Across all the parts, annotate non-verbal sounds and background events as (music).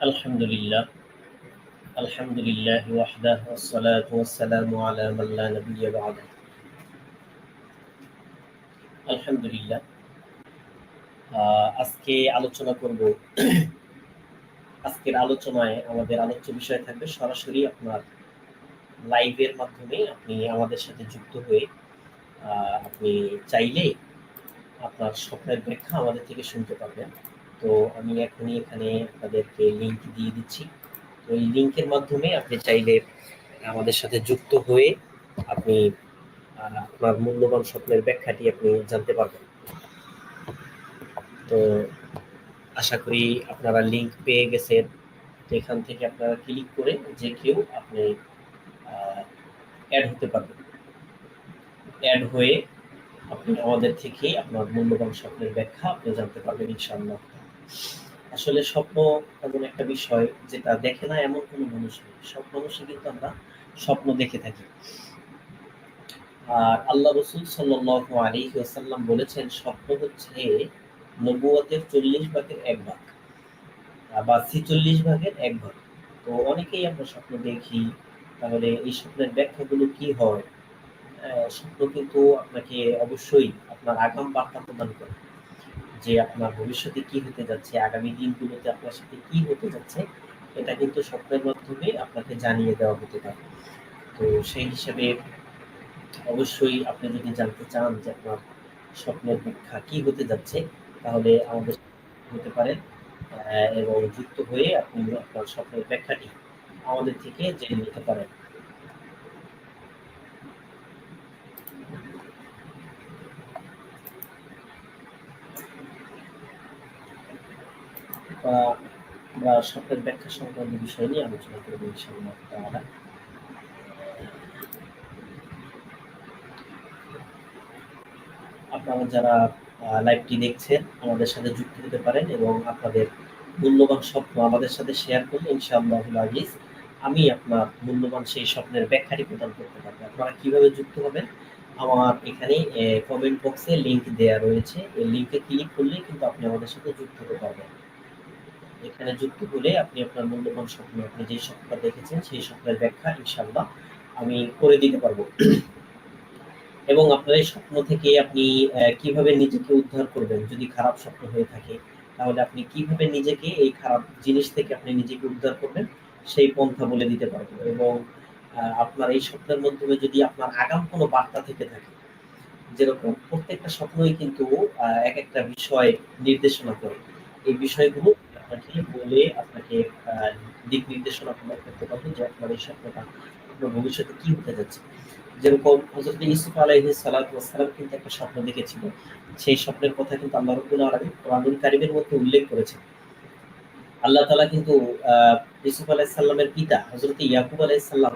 الحمد لله الحمد لله وحده والصلاة والسلام على من لا نبي بعده আলহামদুলিল্লাহ আজকে আলোচনা করব আজকের আলোচনায় আমাদের আলোচ্য বিষয় থাকবে সরাসরি আপনার লাইভের মাধ্যমে আপনি আমাদের সাথে যুক্ত হয়ে আপনি চাইলে আপনার স্বপ্নের ব্যাখ্যা আমাদের থেকে শুনতে পারবেন। তো আমি এখনই এখানে আপনাদেরকে লিঙ্ক দিয়ে দিচ্ছি। তো এই লিঙ্কের মাধ্যমে আপনি চাইলে আমাদের সাথে যুক্ত হয়ে আপনি আপনার মূল্যবান স্বপ্নের ব্যাখ্যাটি আপনি জানতে পারবেন। তো আশা করি আপনারা লিঙ্ক পেয়ে গেছেন। এখান থেকে আপনারা ক্লিক করে যে কেউ আপনি অ্যাড হতে পারবেন। অ্যাড হয়ে আপনি আমাদের থেকে আপনার মূল্যবান স্বপ্নের ব্যাখ্যা আপনি জানতে পারবেন, ইনশাআল্লাহ। আসলে স্বপ্ন এমন একটা বিষয় যেটা দেখে না এমন কোনো মানুষ নেই। সব মানুষই কিন্তু আমরা স্বপ্ন দেখে থাকি। আর আল্লাহ রসুল সাল্লাহ আলী ওসাল্লাম বলেছেন, স্বপ্ন হচ্ছে নবুয়াতের চল্লিশ ভাগের এক ভাগ বা ছিচল্লিশ ভাগের এক ভাগ। তো অনেকেই আমরা স্বপ্ন দেখি, তাহলে এই স্বপ্নের ব্যাখ্যাগুলো কি হয়? স্বপ্ন কিন্তু আপনাকে অবশ্যই আপনার আগাম বার্তা প্রদান করে যে আপনার ভবিষ্যতে কি হতে যাচ্ছে, আগামী দিনগুলোতে আপনার সাথে কি হতে যাচ্ছে, এটা কিন্তু স্বপ্নের মাধ্যমে আপনাকে জানিয়ে দেওয়া হতে পারে। তো সেই হিসাবে অবশ্যই আপনি যদি জানতে চান যে আপনার স্বপ্নের ব্যাখ্যা কি হতে যাচ্ছে, তাহলে আমাদের হতে পারেন এবং যুক্ত হয়ে আপনি আপনার স্বপ্নের ব্যাখ্যাটি আমাদের থেকে জেনে নিতে পারেন। আমরা স্বপ্নের ব্যাখ্যা সংক্রান্ত বিষয় নিয়ে আলোচনা করব ইনশাআল্লাহ আপনারা যারা লাইভটি দেখছেন, আমাদের সাথে যুক্ত হতে পারেন এবং আপনাদের মূল্যবান স্বপ্ন আমাদের সাথে শেয়ার করলে ইনশাআল্লাহ আজিজ আমি আপনার মূল্যবান সেই স্বপ্নের ব্যাখ্যাটি প্রদান করতে পারব। আপনারা কীভাবে যুক্ত হবেন? আমার এখানে কমেন্ট বক্সে লিংক দেওয়া রয়েছে। এই লিংকে ক্লিক করলে কিন্তু আপনি আমাদের সাথে যুক্ত হতে পারবেন। এখানে যুক্ত হলে আপনি আপনার মূল্যবান স্বপ্ন, আপনি যে স্বপ্নটা দেখেছেন সেই স্বপ্নের ব্যাখ্যা ইনশাআল্লাহ আমি করে দিতে পারব। এবং আপনার এই স্বপ্ন থেকে আপনি কীভাবে নিজেকে উদ্ধার করবেন যদি খারাপ স্বপ্ন হয়ে থাকে, তাহলে আপনি কীভাবে নিজেকে এই খারাপ জিনিস থেকে আপনি নিজেকে উদ্ধার করবেন সেই পন্থা বলে দিতে পারব। এবং আপনার এই স্বপ্নের মাধ্যমে যদি আপনার আগাম কোনো বার্তা থেকে থাকে, যেরকম প্রত্যেকটা স্বপ্নই কিন্তু এক একটা বিষয় নির্দেশনা করে। এই বিষয়গুলো আপনাকে বলে আপনাকে দিক নির্দেশনা প্রদান করতে যে আপনার এই স্বপ্নটা আপনার ভবিষ্যতে কি হতে যাচ্ছে। যেরকম হজরত কিন্তু একটা স্বপ্ন দেখেছিল। সেই স্বপ্নের কথা কিন্তু আল্লাহ রব্বুল কোরআনুল কারিমের মধ্যে উল্লেখ করেছেন। আল্লাহ কিন্তু ইউসুফ আলাইহিস সালামের পিতা হযরত ইয়াকুব আলাইহিস সালাম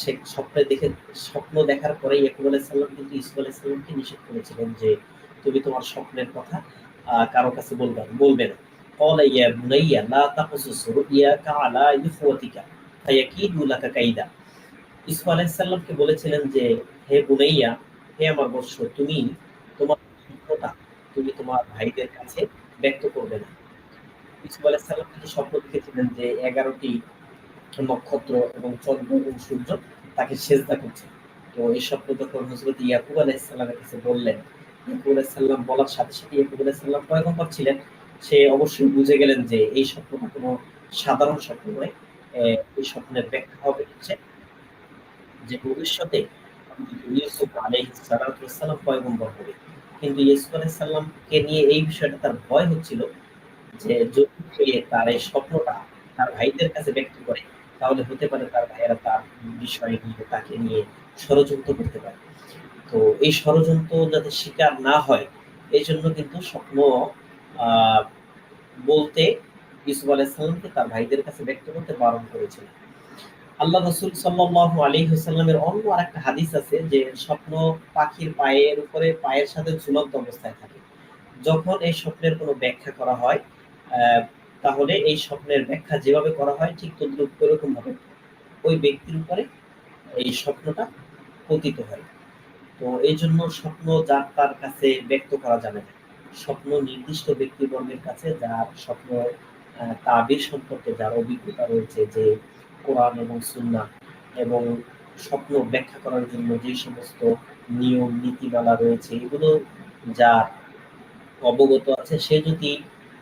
সে স্বপ্নে দেখে, স্বপ্ন দেখার পরে ইয়াকুব আলাইহিস কিন্তু ইউসুফ আলাইহিস সালামকে নিষেধ করেছিলেন যে, তুমি তোমার স্বপ্নের কথা কারও কাছে বলবে বলবে না। قال يا بني لا تقصص رؤياك على إخوتك فيكيدوا لك كيدا ইসু আলাইসাল্লামকে বলেছিলেন যে হে বুনাইয়া হে আমার বর্ষ তুমি তোমার স্বপ্নটা তুমি তোমার ভাইদের কাছে ব্যক্ত করবে না ইসু আলাইসাল্লাম কিন্তু স্বপ্ন দেখেছিলেন যে এগারোটি নক্ষত্র এবং চন্দ্র এবং সূর্য তাকে সেজদা করছে তো এই স্বপ্ন যখন হজরত ইয়াকুব আলাইসাল্লামের কাছে বললেন ইয়াকুব আলাইসাল্লাম বলার সাথে সাথে ইয়াকুব আলাইসাল্লাম পয়গম্বর ছিলেন সে অবশ্যই বুঝে গেলেন যে এই স্বপ্নটা কোনো সাধারণ স্বপ্ন নয় এই স্বপ্নের ব্যাখ্যা হবে হচ্ছে যে ভবিষ্যতে ইউসুফ পয়গম্বর হবে কিন্তু ইউসুফ নিয়ে এই বিষয়টা তার ভয় হচ্ছিল যে যদি তার এই স্বপ্নটা তার ভাইদের কাছে ব্যক্ত করে, তাহলে হতে পারে তার ভাইয়েরা তার বিষয় নিয়ে তাকে নিয়ে ষড়যন্ত্র করতে পারে। তো এই ষড়যন্ত্র যাতে শিকার না হয় এই জন্য কিন্তু স্বপ্ন বলতে ইউসুফ আলাইসাল্লামকে তার ভাইদের কাছে ব্যক্ত করতে বারণ করেছিলেন আল্লাহ রসুল সাল্লাহ আলী হুসাল্লামের অন্য আর একটা হাদিস আছে যে স্বপ্ন পাখির পায়ের উপরে পায়ের সাথে ঝুলন্ত অবস্থায় থাকে। যখন এই স্বপ্নের কোনো ব্যাখ্যা করা হয় তাহলে এই স্বপ্নের ব্যাখ্যা যেভাবে করা হয়, ঠিক তদ্রুপ এরকম ভাবে ওই ব্যক্তির উপরে এই স্বপ্নটা পতিত হয়। তো এই জন্য স্বপ্ন যার তার কাছে ব্যক্ত করা যাবে না। স্বপ্ন নির্দিষ্ট ব্যক্তিবর্গের কাছে, যার স্বপ্ন তাবির সম্পর্কে যার অভিজ্ঞতা রয়েছে যে কোরআন এবং সুন্না এবং স্বপ্ন ব্যাখ্যা করার জন্য যে সমস্ত নিয়ম, নীতিমালা রয়েছে, এগুলো যার অবগত আছে, সে যদি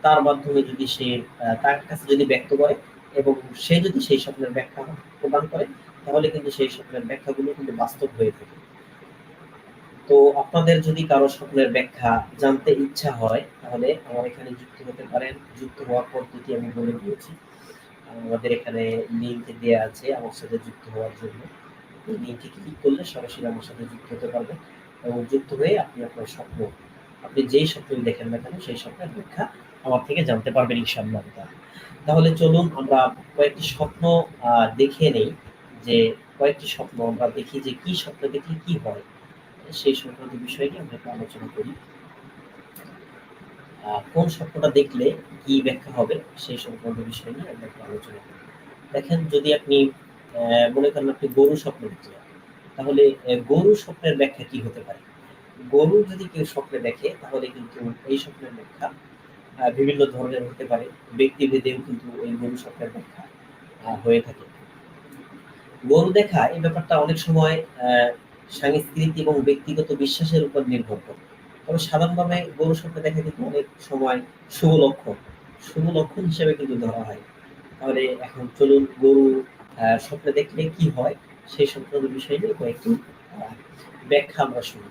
তার মাধ্যমে যদি সে তার কাছে যদি ব্যক্ত করে এবং সে যদি সেই স্বপ্নের ব্যাখ্যা প্রদান করে, তাহলে কিন্তু সেই স্বপ্নের ব্যাখ্যাগুলো কিন্তু বাস্তব হয়ে থাকে। তো আপনাদের যদি কারও স্বপ্নের ব্যাখ্যা জানতে ইচ্ছা হয়, তাহলে আমার এখানে যুক্ত হতে পারেন। যুক্ত হওয়ার পদ্ধতি আমি বলে দিয়েছি। আমাদের এখানে লিঙ্ক দেওয়া আছে আমার সাথে যুক্ত হওয়ার জন্য। লিঙ্কে ক্লিক করলে সরাসরি আমার সাথে যুক্ত হতে পারবেন এবং যুক্ত হয়ে আপনি আপনার স্বপ্ন, আপনি যেই স্বপ্নই দেখেন না কেন, সেই স্বপ্নের ব্যাখ্যা আমার থেকে জানতে পারবেন ইনশাআল্লাহ। তাহলে চলুন আমরা কয়েকটি স্বপ্ন দেখে নেই যে কয়েকটি স্বপ্ন আমরা দেখি যে কি স্বপ্ন দেখলে কি হয়। সেই সংক্রান্ত বিষয় নিয়ে আমরা একটু আলোচনা করি। কোন স্বপ্নটা দেখলে কি ব্যাখ্যা হবে সেই সংক্রান্ত বিষয় নিয়ে আমরা একটু আলোচনা করি। দেখেন, যদি আপনি মনে করেন আপনি গরু স্বপ্ন দেখলেন তাহলে গরু স্বপ্নের ব্যাখ্যা কি হতে পারে? গরু যদি কেউ স্বপ্নে দেখে, তাহলে কিন্তু এই স্বপ্নের ব্যাখ্যা বিভিন্ন ধরনের হতে পারে। ব্যক্তিভেদেও কিন্তু এই গরু স্বপ্নের ব্যাখ্যা হয়ে থাকে। গরু দেখা এই ব্যাপারটা অনেক সময় সাংস্কৃতিক এবং ব্যক্তিগত বিশ্বাসের উপর নির্ভর করে। তবে সাধারণভাবে গরু স্বপ্নে দেখা কিন্তু অনেক সময় শুভ লক্ষণ। শুভ লক্ষণ হিসেবে কিন্তু ধরা হয়। তাহলে এখন চলুন গরু স্বপ্নে দেখলে কি হয়, সেই সংক্রান্ত বিষয় নিয়ে কয়েকটি ব্যাখ্যা আমরা শুনি।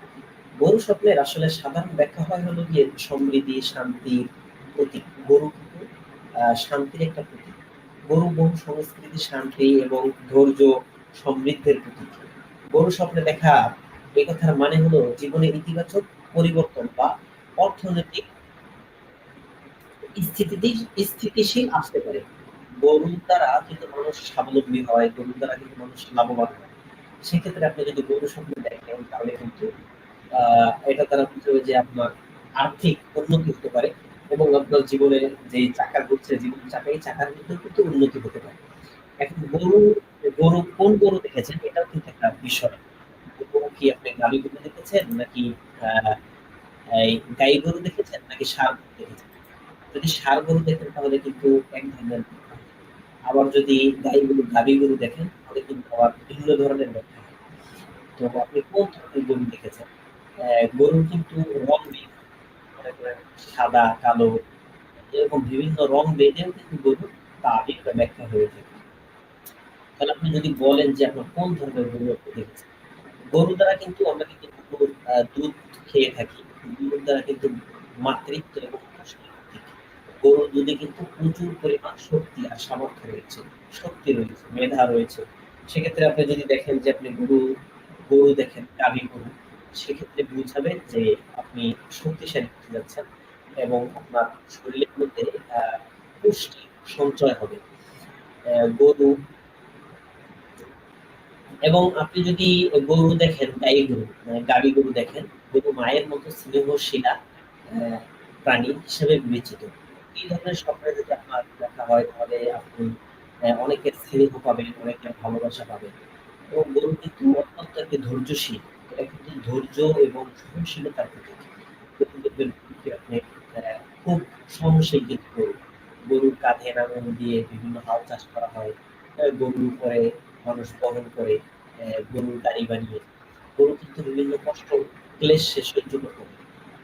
গরু স্বপ্নের আসলে সাধারণ ব্যাখ্যা হয় হলো গিয়ে সমৃদ্ধি শান্তির প্রতীক। গরু কিন্তু শান্তির একটা প্রতীক। গরু বহু সংস্কৃতি, শান্তি এবং ধৈর্য সমৃদ্ধের প্রতীক। গরু স্বপ্নে দেখা এই কথার মানে হলো জীবনে ইতিবাচক পরিবর্তন বা অর্থনৈতিক স্থিতি স্থিতিশীল আসতে পারে। গরুর দ্বারা কিন্তু মানুষ স্বাবলম্বী হয়, গরুর দ্বারা কিন্তু মানুষ লাভবান হয়। সেক্ষেত্রে আপনি যদি গরু স্বপ্ন দেখেন, তাহলে কিন্তু এটা দ্বারা বুঝতে হবে যে আপনার আর্থিক উন্নতি হতে পারে এবং আপনার জীবনে যে চাকা ঘুরছে, জীবন চাকা এই চাকার কিন্তু উন্নতি হতে পারে। এখন গরু গরু, কোন গরু দেখেছেন? এটাও কিন্তু একটা বিষয়। গরু কি আপনি গাভী গরু দেখেছেন নাকি গাই গরু দেখেছেন নাকি সার গরু দেখেছেন? যদি সার গরু দেখেন তাহলে কিন্তু এক ধরনের আবার যদি গাই গরু, গাভী গরু দেখেন, তাহলে কিন্তু আবার ভিন্ন ধরনের ব্যাখ্যা। তো আপনি কোন ধরনের গরু দেখেছেন? গরুর কিন্তু রং সাদা, কালো, এরকম বিভিন্ন রং বেঁধেও কিন্তু গরুর তাবির বা ব্যাখ্যা হয়ে থাকে। তাহলে আপনি যদি বলেন যে আপনার কোন ধরনের গরু আপনি দেখেছেন? গরু দ্বারা কিন্তু আমরা কিন্তু দুধ খেয়ে থাকি। গরুর দ্বারা কিন্তু মাতৃত্ব এবং গরুর দুধে কিন্তু প্রচুর পরিমাণ শক্তি আর সামর্থ্য রয়েছে। শক্তি রয়েছে, মেধা রয়েছে। সেক্ষেত্রে আপনি যদি দেখেন যে আপনি গরু গরু দেখেন, গাভী গরু, সেক্ষেত্রে বুঝাবে যে আপনি শক্তিশালী হতে যাচ্ছেন এবং আপনার শরীরের মধ্যে পুষ্টি সঞ্চয় হবে। গরু এবং আপনি যদি গরু দেখেন, গাই গরু মানে গাভী গরু দেখেন, গরু মায়ের মতো স্নেহশীলা প্রাণী হিসেবে বিবেচিত। এই ধরনের স্বপ্নে যদি আপনার দেখা হয়, তাহলে আপনি অনেকের স্নেহ পাবেন, অনেকের ভালোবাসা পাবেন। এবং গরু কিন্তু অত্যন্ত একটি ধৈর্যশীল এটা কিন্তু ধৈর্য এবং সহনশীলতার প্রতীক। আপনি খুব সহনশীল কিন্তু গরু। গরুর কাঁধে নাঙল দিয়ে বিভিন্ন হাল চাষ করা হয় গরুর উপরে মানুষ বহন করে। গরুর গাড়ি বানিয়ে গরু কিন্তু বিভিন্ন কষ্ট ক্লেশ সে সহ্য করতে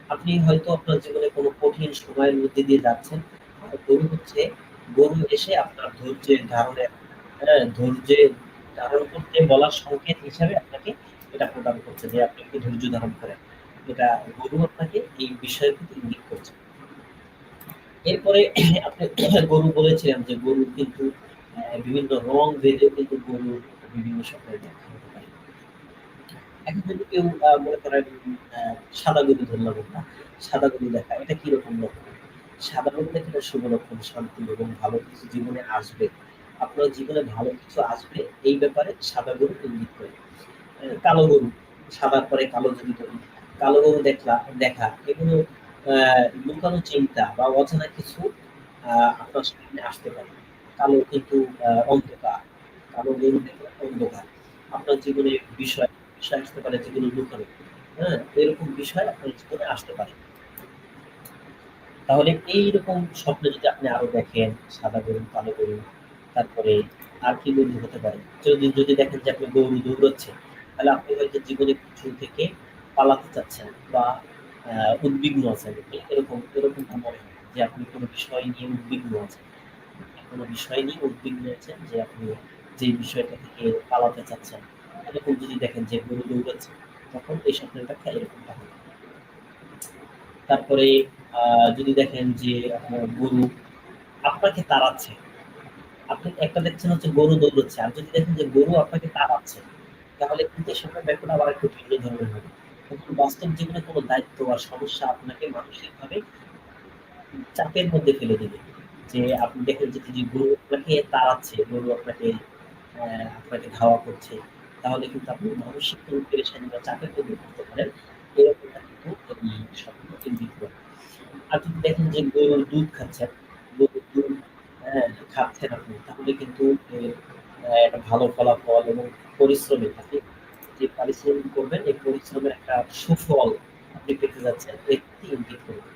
আপনি হয়তো আপনার জীবনে কোনো কঠিন সময়ের মধ্যে দিয়ে যাচ্ছেন গরু হচ্ছে গরু এসে আপনার ধৈর্যের ধারণের হ্যাঁ ধৈর্যে ধারণ করতে বলার সংকেত হিসাবে আপনাকে এটা প্রদান করছে যে আপনি ধৈর্য ধারণ করেন। এটা গরু আপনাকে এই বিষয়ের প্রতি ইঙ্গিত করছে। এরপরে আপনি গরু বলেছিলাম যে গরু কিন্তু বিভিন্ন রং ভেদে কিন্তু গরুর বিভিন্ন ব্যাখ্যা হতে পারে। এখন কেউ মনে করেন সাদা গরু ধরলাম আমরা, সাদা গরু দেখা, এটা কি রকম লক্ষণ সাদা গরু দেখে এটা শুভ লক্ষণ, শান্তি এবং ভালো কিছু জীবনে আসবে। আপনার জীবনে ভালো কিছু আসবে এই ব্যাপারে সাদা গরু ইঙ্গিত করে। কালো গরু, সাদার পরে কালো যদি ধরি, কালো গরু দেখলা, দেখা, এগুলো লুকানো চিন্তা বা অজানা কিছু আপনার সামনে আসতে পারে। কালো কিন্তু অন্ধকার। দেখলে অন্ধকার আপনার জীবনে বিষয় বিষয় আসতে পারে লুকানো হ্যাঁ এরকম বিষয় আপনার জীবনে আসতে পারে। তাহলে এইরকম স্বপ্ন যদি আপনি আরও দেখেন, সাদা গরু কালো তারপরে আর কি গরু হতে পারে? যদি যদি দেখেন যে আপনি গরু দৌড়চ্ছে তাহলে আপনি হয়তো জীবনে কিছু থেকে পালাতে চাচ্ছেন বা উদ্বিগ্ন আছেন। এরকম এরকম মনে হয় যে আপনি কোনো বিষয় নিয়ে উদ্বিগ্ন আছেন। কোনো বিষয় নিয়ে উদ্বিগ্ন আছেন যে আপনি যে বিষয়টা থেকে পালাতে চাচ্ছেন, এরকম যদি দেখেন যে গরু দৌড়াচ্ছে, তখন এই ব্যাখ্যা এরকমটা হবে? তারপরে যদি দেখেন যে, আপনার গরু আপনাকে তাড়াচ্ছে, আপনি একটা দেখছেন হচ্ছে গরু দৌড়চ্ছে, আর যদি দেখেন যে গরু আপনাকে তাড়াচ্ছে, তাহলে কিন্তু এই স্বপ্নের ব্যাখ্যাটা আবার একটু ভিন্ন ধরনের হবে। কিন্তু বাস্তব জীবনে কোনো দায়িত্ব বা সমস্যা আপনাকে মানসিকভাবে চাপের মধ্যে ফেলে দেবে। যে আপনি দেখেন যে গরু আপনাকে তাড়াচ্ছে, গরু আপনাকে আপনাকে ধাওয়া করছে তাহলে কিন্তু আপনি মানসিক কোনো পেরেশানি বা চাপের মধ্যে পড়তে পারেন। এরকমটা কিন্তু স্বপ্ন করে আর যদি দেখেন যে গরুর দুধ খাচ্ছেন গরুর দুধ হ্যাঁ, খাচ্ছেন আপনি তাহলে কিন্তু একটা ভালো ফলাফল এবং পরিশ্রমী আপনি যে পরিশ্রম করবেন এই পরিশ্রমের একটা সুফল আপনি পেতে যাচ্ছেন এটি ইঙ্গিত করবে।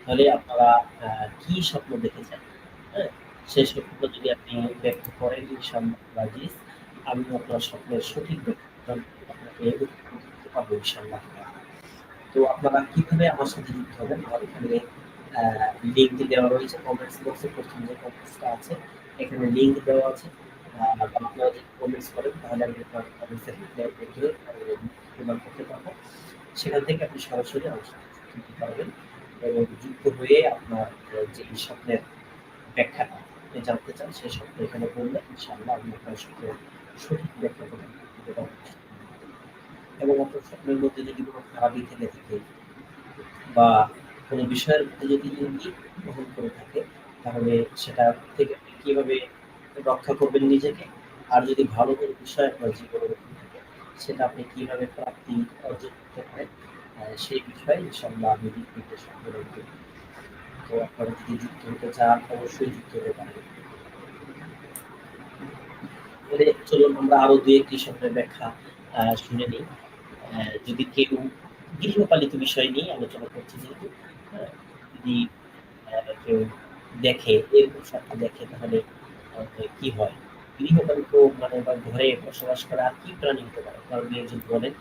তাহলে আপনারা কি স্বপ্ন দেখেছেন? হ্যাঁ সেই স্বপ্ন যদি আপনি ব্যক্ত করেন, ইনশাআল্লাহ আমি আপনার স্বপ্নের সঠিক ব্যাখ্যা আপনাকে করতে পারব, ইনশাআল্লাহ। তো আপনারা কীভাবে আমার সাথে যুক্ত হবেন? আমার এখানে লিঙ্ক দেওয়া রয়েছে কমেন্টস বক্সে প্রথম যে কমেন্টসটা আছে, এখানে লিঙ্ক দেওয়া আছে। আপনারা যদি কমেন্টস করেন, তাহলে আমি আপনার কমেন্টসের রিপ্লাই করতে পারব। সেখান থেকে আপনি সরাসরি আমার সাথে যুক্ত পারবেন এবং যুক্ত হয়ে আপনার যে স্বপ্নের ব্যাখ্যাটা জানতে চান সেই স্বপ্ন এখানে বললে ইনশাআল্লাহ আমি আপনার স্বপ্নের সঠিক ব্যাখ্যা পারব এবং আপনার স্বপ্নের মধ্যে যদি কোনো খারাপই থেকে থাকে বা কোনো বিষয়ের মধ্যে যদি ইঙ্গিত গ্রহণ করে থাকে, তাহলে সেটা থেকে আপনি কীভাবে রক্ষা করবেন নিজেকে? আর যদি ভালো কোনো বিষয় আপনার জীবনে থাকে, সেটা আপনি কীভাবে প্রাপ্তি অর্জন করতে পারেন সেই বিষয়ে ইনশাল্লাহ আমি দিক নির্দেশন তো আপনারা যদি যুক্ত হতে চান, অবশ্যই যুক্ত হতে পারেন। চলুন, আমরা আরও দুই একটি স্বপ্নের ব্যাখ্যা শুনে নিই। যদি কেউ গৃহপালিত বিষয় নিয়ে আলোচনা করছে, যেহেতু যদি কেউ দেখে, এরকম স্বপ্ন দেখে, তাহলে কি হয়? গৃহপালিত মানে বা ঘরে বসবাস করা আর কি প্রাণী হতে পারে? কারণ একজন বলেন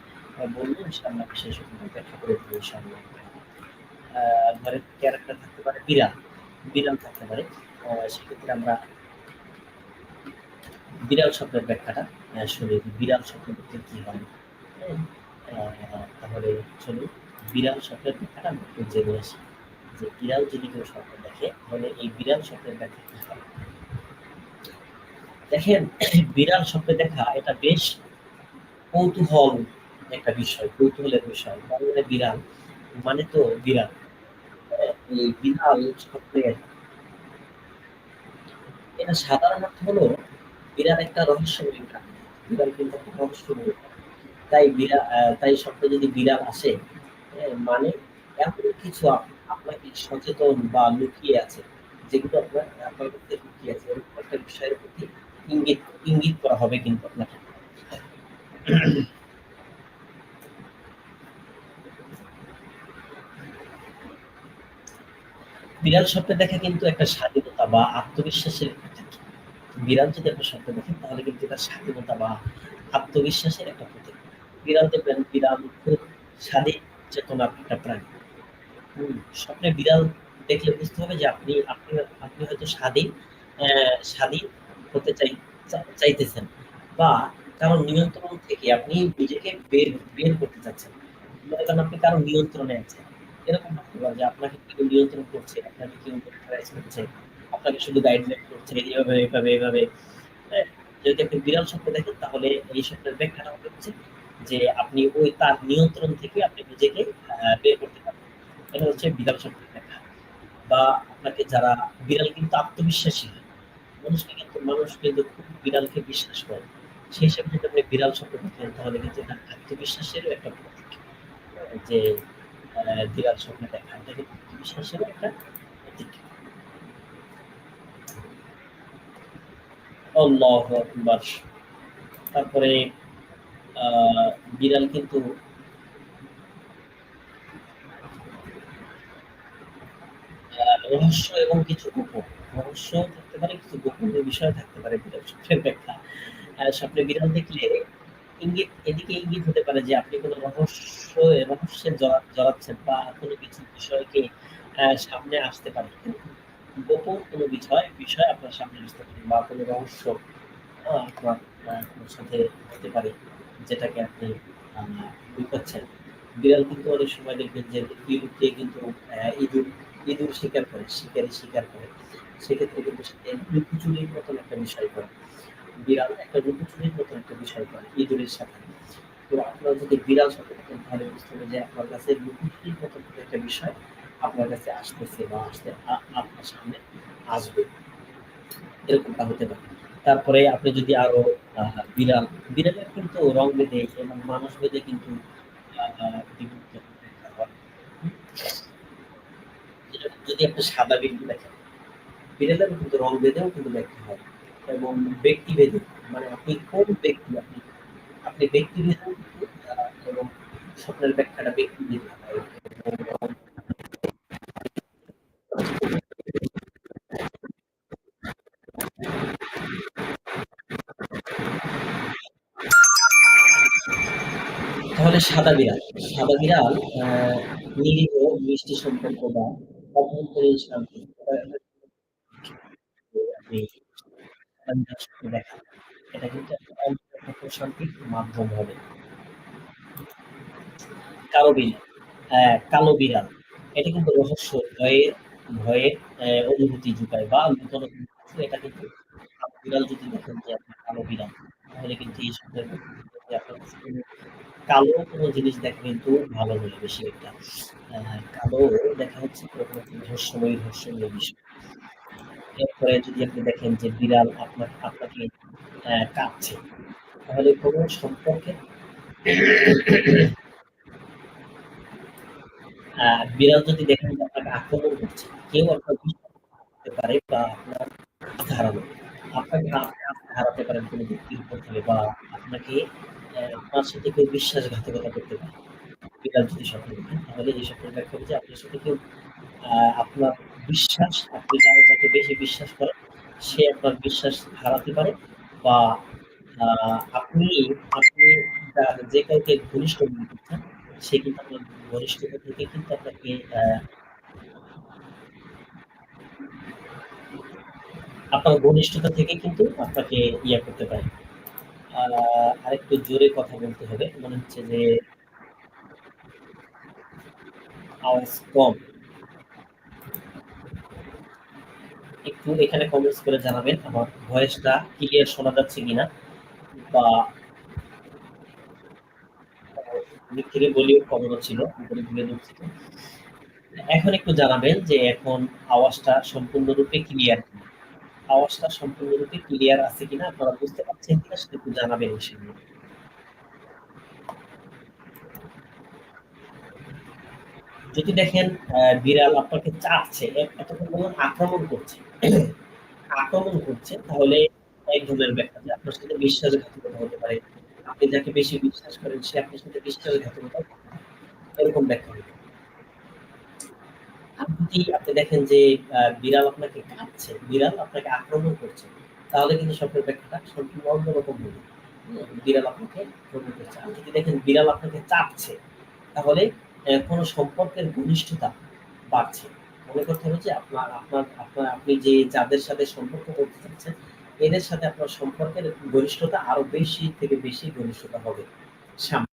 বললেন ইনশাআল্লাহ সেই স্বপ্ন ব্যাখ্যা করে দেবো ইনশাআল্লাহ ঘরে ক্যারেক্টার থাকতে পারে, বিড়াল। বিড়াল থাকতে পারে। সেক্ষেত্রে আমরা বিড়াল স্বপ্নের ব্যাখ্যাটা শুনে। বিড়াল স্বপ্ন দেখতে কি হয় তাহলে চলুন। বিড়াল স্বপ্নের ব্যাখ্যাটা আমরা জেনে আসি। যে বিড়াল যদি কেউ স্বপ্ন দেখে, তাহলে এই বিড়াল স্বপ্নের ব্যাখ্যা কি হয় দেখেন, বিড়াল স্বপ্নে দেখা এটা বেশ কৌতূহল একটা বিষয়, কৌতূহলের বিষয়। মানে বিড়াল মানে তো বিড়াল। বিড়াল এটা সাধারণ অর্থ হলো বিড়াল একটা রহস্যময় প্রাণী বিড়াল কিন্তু একটা রহস্যময় তাই বিড়াল তাই স্বপ্নে যদি বিড়াল আসে মানে এমন কিছু আপনাকে সচেতন বা লুকিয়ে আছে, যেগুলো আপনার আপনার মধ্যে লুকিয়ে আছে, এরকম একটা বিষয়ের প্রতি ইঙ্গিত ইঙ্গিত করা হবে কিন্তু আপনাকে। বিড়াল স্বপ্নে দেখা কিন্তু একটা স্বাধীনতা বা আত্মবিশ্বাসের প্রতীক। বিড়াল যদি একটা স্বপ্ন দেখেন, তাহলে কিন্তু এটা স্বাধীনতা বা আত্মবিশ্বাসের একটা প্রতীক। বিড়াল দেখবেন, বিড়াল খুব স্বাধীন চেতনা একটা প্রাণী। স্বপ্নে বিড়াল দেখলে বুঝতে হবে যে আপনি আপনি আপনি হয়তো স্বাধীন স্বাধীন হতে চাই চাইতেছেন বা কারও নিয়ন্ত্রণ থেকে আপনি নিজেকে বের বের করতে চাচ্ছেন। করেন আপনি কারও নিয়ন্ত্রণে আছেন। এরকম ভাবতে যে আপনাকে কেউ নিয়ন্ত্রণ করছে আপনাকে কেউ করছে আপনাকে শুধু গাইডলাইন করছে এইভাবে এইভাবে এইভাবে। হ্যাঁ, যদি আপনি বিড়াল স্বপ্ন দেখেন তাহলে এই স্বপ্নের ব্যাখ্যাটা হচ্ছে যে আপনি ওই তার নিয়ন্ত্রণ থেকে আপনি নিজেকে বের করতে পারেন এটা হচ্ছে বিড়াল স্বপ্নের ব্যাখ্যা। বা আপনাকে যারা বিড়াল কিন্তু আত্মবিশ্বাসী মানুষকে কিন্তু মানুষ কিন্তু খুব বিড়ালকে বিশ্বাস করে। সেই হিসাবে যদি আপনি বিড়াল স্বপ্ন দেখেন তাহলে কিন্তু এটা আত্মবিশ্বাসেরও একটা যে বিড়াল স্বপ্নে দেখা এটা কিন্তু আত্মবিশ্বাসেরও একটা তারপরে বিড়াল কিন্তু রহস্য এবং কিছু গোপন। রহস্য থাকতে পারে, কিছু গোপনীয় বিষয় থাকতে পারে বিড়াল স্বপ্নের ব্যাখ্যা। স্বপ্নে বিড়াল দেখলে ইঙ্গিত এদিকে ইঙ্গিত হতে পারে যে আপনি কোনো রহস্য রহস্যে জড়া জড়াচ্ছেন বা কোনো কিছু বিষয়কে সামনে আসতে পারে। গোপন কোনো বিষয় বিষয় আপনার সামনে আসতে পারে বা কোনো রহস্য আপনার সাথে হতে পারে যেটাকে আপনি আ লুকাচ্ছেন। বিড়াল কিন্তু অনেক সময় দেখবেন যে লুকিয়ে কিন্তু ইঁদুর ইঁদুর শিকার করে, শিকারি শিকার করে। সেক্ষেত্রে কিন্তু লুকোচুরির মতন একটা বিষয় করে। বিড়াল একটা লুকোচুরির মতন একটা বিষয় করে ইঁদুরের সাথে। তো আপনারা যদি বিড়াল সতর্ক তাহলে বুঝতে হবে যে আপনার কাছে লুকোচুরির মতন কোন একটা বিষয় আপনার কাছে আসতেছে বা আসতে আপনার সামনে আসবে। এরকমটা হতে পারে। তারপরে আপনি যদি আরও বিড়াল, বিড়ালের কিন্তু রং-বেদে এবং মানুষ ভেদে কিন্তু যদি আপনি সাদা বিড়াল দেখেন, বিড়ালের কিন্তু রং বেঁধেও কিন্তু ব্যাখ্যা হয় এবং ব্যক্তিভেদে মানে আপনি কোন ব্যক্তি আপনি, আপনি আ এবং স্বপ্নের ব্যাখ্যাটা ব্যক্তিভেদে তাহলে সাদা বিড়াল। সাদা বিড়াল নিরীহ মিষ্টি সম্পর্ক বা অভ্যন্তরীণ শান্তি আপনি দেখা। এটা কিন্তু একটা প্রশান্তির মাধ্যম হবে। কালো বিড়াল হ্যাঁ, কালো বিড়াল। এটা কিন্তু রহস্য ভয়ের অ্যা অনুভূতি জুগায় বা কিছু এটা কিন্তু বিড়াল যদি দেখেন যে আপনি কালো বিড়াল তাহলে কিন্তু এই আপনার কালো কোন জিনিস দেখা কিন্তু ভালো নয় বেশি একটা। কালো দেখা হচ্ছে রহস্যময়ী, রহস্যময়ী বিষয়। এরপরে যদি আপনি দেখেন যে বিড়াল আপনার আপনাকে কাঁদছে তাহলে কোন সম্পর্কে বিড়াল যদি দেখেন যে আপনাকে আক্রমণ করছে, কেউ আপনার পারে বা আপনার হারানো। আপনাকে হারাতে পারেন কোন ব্যক্তির উপর থেকে বা আপনাকে আপনার সাথে কেউ বিশ্বাসঘাতকতা করতে পারে। বিড়াল যদি স্বপ্নে দেখেন তাহলে এই স্বপ্নের ব্যাখ্যা হচ্ছে আপনার সাথে কেউ আপনার বিশ্বাস আপনি যারা যাকে বেশি বিশ্বাস করেন সে আপনার বিশ্বাস হারাতে পারে বা আপনি আপনি যে কাউকে ঘনিষ্ঠ মনে করছেন, সে কিন্তু আপনার ঘনিষ্ঠতা থেকে কিন্তু আপনাকে আপনার ঘনিষ্ঠতা থেকে কিন্তু আপনাকে ইয়া করতে পারে। আ আরেকটু জোরে কথা বলতে হবে। মনে হচ্ছে যে আওয়াজ কম। একটু এখানে কমেন্টস করে জানাবেন, আমার ভয়েসটা ক্লিয়ার শোনা যাচ্ছে কিনা বা কমানো ছিল। উপরে। এখন একটু জানাবেন যে এখন আওয়াজটা সম্পূর্ণরূপে ক্লিয়ার কিনা। আওয়াজটা সম্পূর্ণরূপে ক্লিয়ার আছে কিনা আপনারা বুঝতে পারছেন কিনা সেটা একটু জানাবেন। যদি দেখেন বিড়াল আপনাকে চাটছে, এ এতক্ষণ আক্রমণ করছে। (clears throat) আক্রমণ করছে তাহলে এক ধরনের ব্যাখ্যা যে আপনার সাথে বিশ্বাসঘাতকতা হতে পারে। আপনি যাকে বেশি বিশ্বাস করেন সে আপনার সাথে বিশ্বাসঘাতকতা এরকম ব্যাখ্যা হতে যদি আপনি দেখেন যে বিড়াল আপনাকে কাঁদছে, বিড়াল আপনাকে আক্রমণ করছে, তাহলে কিন্তু স্বপ্নের ব্যাখ্যাটা সম্পূর্ণ অন্যরকম হবে। বিড়াল আপনাকে আক্রমণ করছে। আর যদি দেখেন বিড়াল আপনাকে চাটছে, তাহলে কোন সম্পর্কের ঘনিষ্ঠতা বাড়ছে। মনে করতে হবে যে আপনার আপনার আপনার আপনি যে যাদের সাথে সম্পর্ক করতে চাচ্ছেন, এদের সাথে আপনার সম্পর্কের ঘনিষ্ঠতা আরও বেশি থেকে বেশি ঘনিষ্ঠতা হবে। সাম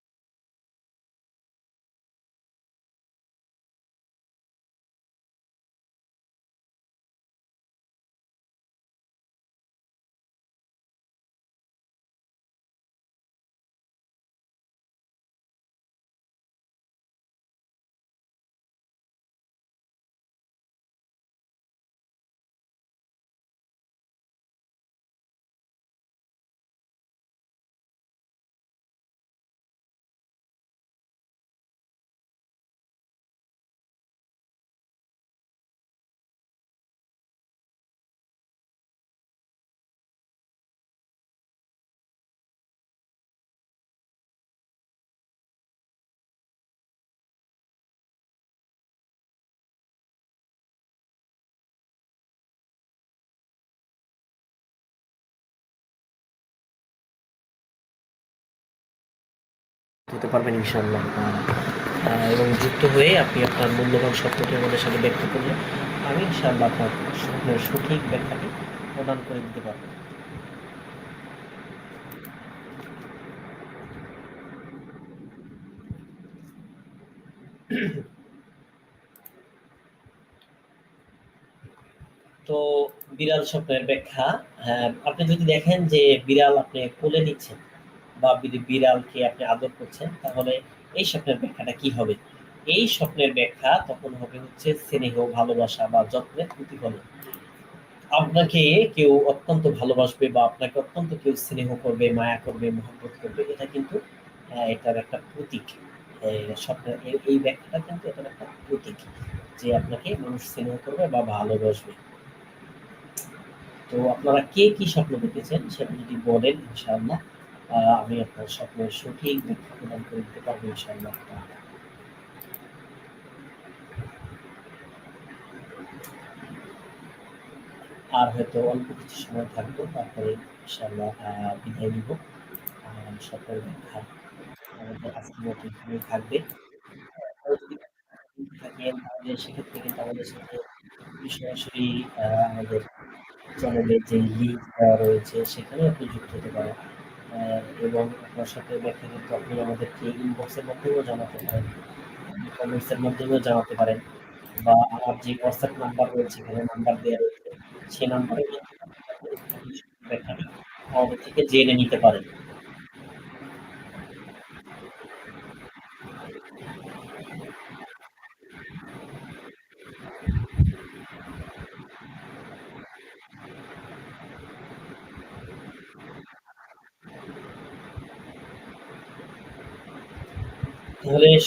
হতে পারবেন ইনশাআল্লাহ এবং যুক্ত হয়ে আপনি আপনার মূল্যবান স্বপ্নটি আমাদের সাথে ব্যক্ত করলে আমি ইনশাআল্লাহ আপনার স্বপ্নের সঠিক ব্যাখ্যাটি প্রদান করে দিতে পারব। তো বিড়াল স্বপ্নের ব্যাখ্যা, হ্যাঁ, আপনি যদি দেখেন যে বিড়াল আপনি কোলে নিচ্ছেন বা বিড়ি বিড়ালকে আপনি আদর করছেন, তাহলে এই স্বপ্নের ব্যাখ্যাটা কি হবে? এই স্বপ্নের ব্যাখ্যা তখন হবে হচ্ছে স্নেহ, ভালোবাসা বা যত্নের প্রতিফলন। আপনাকে কেউ অত্যন্ত ভালোবাসবে বা আপনাকে অত্যন্ত কেউ স্নেহ করবে, মায়া করবে, মহব্বত করবে এটা কিন্তু অ্যা এটার একটা প্রতীক। এ স্বপ্নের এই ব্যাখ্যাটা কিন্তু এটার একটা প্রতীক। যে আপনাকে মানুষ স্নেহ করবে বা ভালোবাসবে। তো আপনারা কে কি স্বপ্ন দেখেছেন সেটা যদি বলেন ইনশাআল্লাহ আমি আপনার স্বপ্নের সঠিক ব্যাখ্যা প্রদান করে দিতে পারব, ইনশাআল্লাহ আর হয়তো অল্প কিছু সময় থাকবে, তারপরে ইনশাআল্লাহ বিদায় নিব। স্বপ্নের ব্যাখ্যা আমাদের আজকের মতো থাকবে। থাকেন, তাহলে সেক্ষেত্রে কিন্তু আমাদের সাথে সরাসরি আমাদের চ্যানেলের যে লিঙ্ক দেওয়া রয়েছে, সেখানেও আপনি যুক্ত হতে পারেন। এবং আপনার সাথে কিন্তু আপনি আমাদেরকে ইনবক্সের মাধ্যমেও জানাতে পারেন। কমেন্টসের মাধ্যমেও জানাতে পারেন। বা আমার যে হোয়াটসঅ্যাপ নাম্বার রয়েছে, এখানে নাম্বার দেওয়া রয়েছে। সেই নাম্বারে আমাদের থেকে জেনে নিতে পারেন।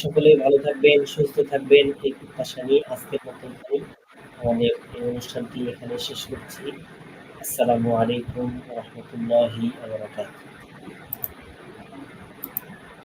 সকলেই ভালো থাকবেন, সুস্থ থাকবেন এই প্রত্যাশা নিয়ে আজকের মতো এখানেই আমাদের এই অনুষ্ঠানটি এখানে শেষ করছি। আসসালামু আলাইকুম রহমতুল্লাহি আবরাকাতুহ।